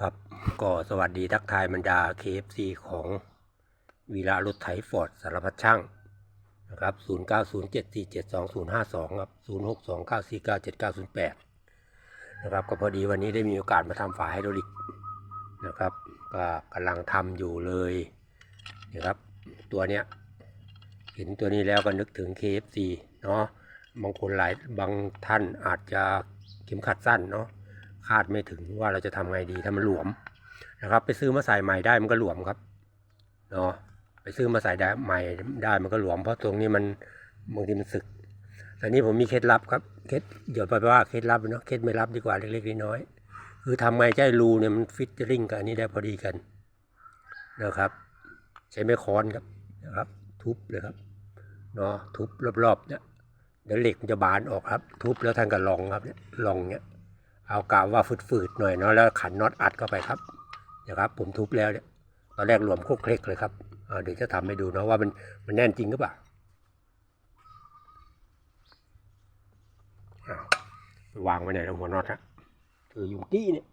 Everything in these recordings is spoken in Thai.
ครับก็สวัสดีทักทายบรรดา KFC ของวีระรถไถฟอร์ดสารพัดช่างนะครับ0907472052ครับ0629497908นะครับก็พอดีวันนี้ได้มีโอกาสมาทำฝาไฮดรอลิกนะครับก็กำลังทำอยู่เลยนะครับตัวเนี้ยเห็นตัวนี้แล้วก็นึกถึง KFC เนาะบางคนหลายบางท่านอาจจะเข็มขัดสั้นเนาะ คาดไม่ถึงว่าเราจะทำไงดีถ้ามันหลวมนะครับ ไปซื้อมาใส่ใหม่ได้มันก็หลวมครับเนาะไปซื้อมาใส่ได้ใหม่ได้มันก็หลวมเพราะตรงนี้มันบางทีมันสึกแต่นี้ผมมีเคล็ดลับครับเคล็ดเดี๋ยวไปว่าเคล็ดลับเนาะเคล็ดไม่ลับดีกว่าเล็กๆน้อยๆคือทำไงใจรูเนี่ยมันฟิตจอริงกับอันนี้ได้พอดีกันนะครับ ใช้ไม้ค้อนครับนะครับ ทุบเลยครับเนาะทุบรอบๆเนี่ยเดี๋ยวเหล็กมันจะบานออกครับ ทุบแล้วท่านก็ลองครับเนี่ยลองเนี่ย เอากาวว่าฝืดๆหน่อยเนาะแล้วขันน็อตอัดเข้าไปครับนะครับ ผมทุบแล้วเนี่ยตอนแรกรวมโคกเคล็กเลยครับเดี๋ยวจะทำให้ดูเนาะว่ามันมันแน่นจริงหรือเปล่าาวางไว้ไหนแล้วหัวน็อตฮะถืออยู่กี้เนี่ย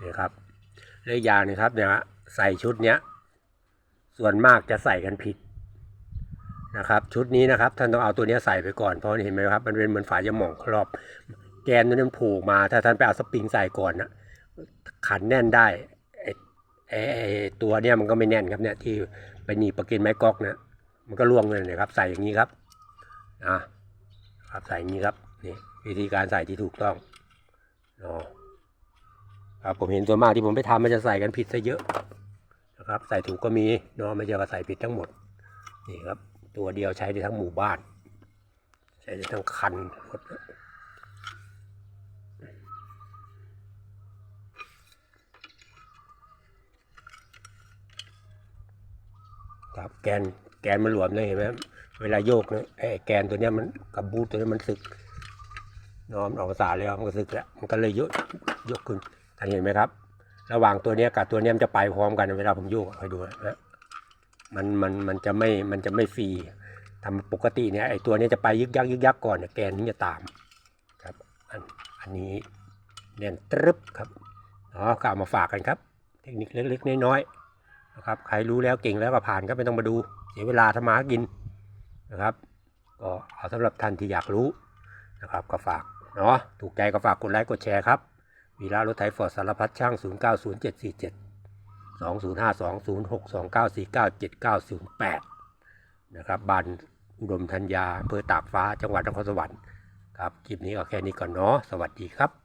นี่ครับเรื่องยางนี่ครับเนี่ยฮะใส่ชุดเนี้ย ส่วนมากจะใส่กันผิด นะครับชุดนี้นะครับท่านต้องเอาตัวนี้ใส่ไปก่อนเพราะเห็นไหมครับมันเป็นเหมือนฝายาหม่องครอบ แกนตัวนี้มันผูกมาถ้าท่านไปเอาสปริงใส่ก่อนนะขันแน่นได้ไอ้ไอตัวเนี้ยมันก็ไม่แน่นครับเนี่ยที่ไปหนีประกินไม้ก๊อกนะมันก็ล่วงเลยนะครับ ใส่อย่างนี้ครับอะครับใส่อย่างนี้ครับนี่วิธีการใส่ที่ถูกต้องอ๋อครับผมเห็นส่วนมากที่ผมไปทำมันจะใส่กันผิดซะเยอะนะครับ ใส่ถูกก็มีเนาะไม่ใช่ว่าใส่ผิดทั้งหมดนี่ครับ ตัวเดียวใช้ได้ทั้งหมู่บ้าน ใช้ได้ทั้งคันรถครับแกนแกนมันหลวมเลยเห็นไหมเวลาโยกเนี่ยไอ้แกนตัวเนี้ยมันกับบูทตัวนี้มันสึกนอมออกภาษาเลยมันก็สึกแล้วมันก็เลยยกยกขึ้นท่านเห็นไหมครับ ระหว่างตัวเนี้ยกับตัวเนี้ยมันจะไปพร้อมกันเวลาผมโยกให้ดูนะ มันมันมันจะไม่มันจะไม่ฟรีทำปกติเนี่ยไอตัวเนี้จะไปยึกยักยึกยักก่อนเนี่ยแกนนี้จะตามครับอันอันนี้เนียนตรึบครับอ๋อก็เอามาฝากกันครับ เทคนิคเล็กๆน้อยๆนะครับใครรู้แล้วเก่งแล้วก็ผ่านก็ไม่ต้องมาดูเสียเวลาทำมาหากินนะครับก็เอาสำหรับท่านที่อยากรู้นะครับก็ฝากเนาะถูกใจก็ฝากกดไลค์กดแชร์ครับวีระรถไถฟอร์ดสารพัดช่าง 0 2 0 5 2 0 6 2 9 4 9 7 9 0 8 นะครับบ้านอุดมธัญญาอำเภอตากฟ้าจังหวัดนครสวรรค์ครับคลิปนี้ก็แค่นี้ก่อนเนาะสวัสดีครับ